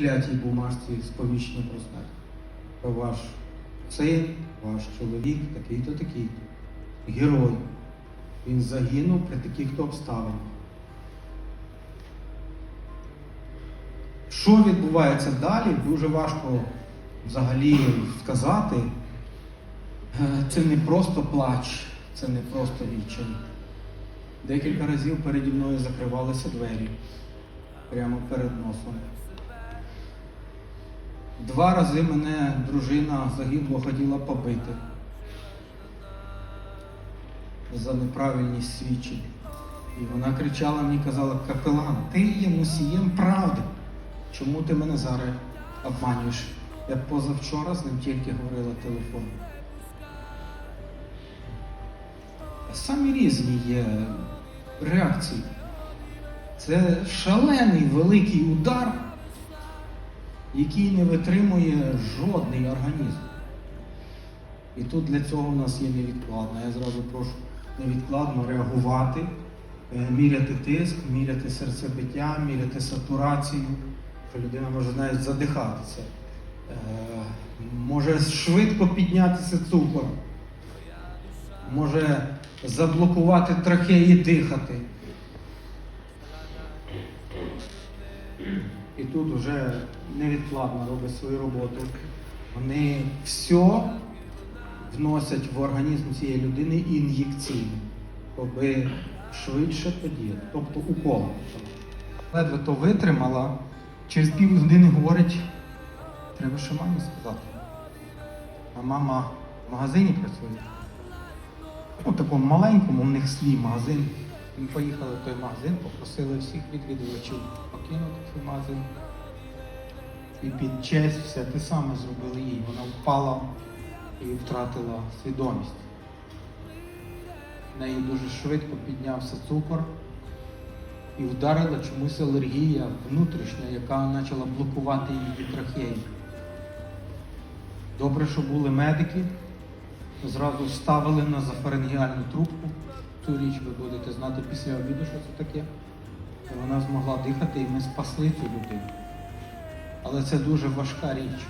клятій бумажці сповіщення про смерть. Що ваш син, ваш чоловік, такий-то, такий-то. Герой. Він загинув при таких-то обставинах. Що відбувається далі, дуже важко взагалі сказати. Е, Це не просто плач, це не просто відчай. Декілька разів переді мною закривалися двері прямо перед носом. Два рази мене дружина загибло хотіла побити за неправильність свідчень. І вона кричала мені, казала, капелан, ти є носієм правди. Чому ти мене зараз обманюєш? Я позавчора з ним тільки говорила телефон. Самі різні є реакції. Це шалений великий удар, який не витримує жодний організм. І тут для цього у нас є невідкладно. Я зразу прошу невідкладно реагувати, е, міряти тиск, міряти серцебиття, міряти сатурацію, що людина може навіть задихатися. Е, Може швидко піднятися цукор, може заблокувати трахеї дихати. І тут вже невідкладно робить свою роботу. Вони все вносять в організм цієї людини ін'єкційно, аби швидше подіяти, тобто укол. Ледве то витримала, через півгодини говорить, треба ще мамі сказати. А мама в магазині працює. У такому маленькому, у них свій магазин. Ми поїхали в той магазин, попросили всіх відвідувачів покинути цей магазин. І під честь все те саме зробили їй. Вона впала і втратила свідомість. В неї дуже швидко піднявся цукор і вдарила чомусь алергія внутрішня, яка почала блокувати її трахеї. Добре, що були медики, зразу ставили на зафарингіальну трубку. Цю річ ви будете знати після обіду, що це таке. Вона змогла дихати, і ми спасли цю людину. Але це дуже важка річ.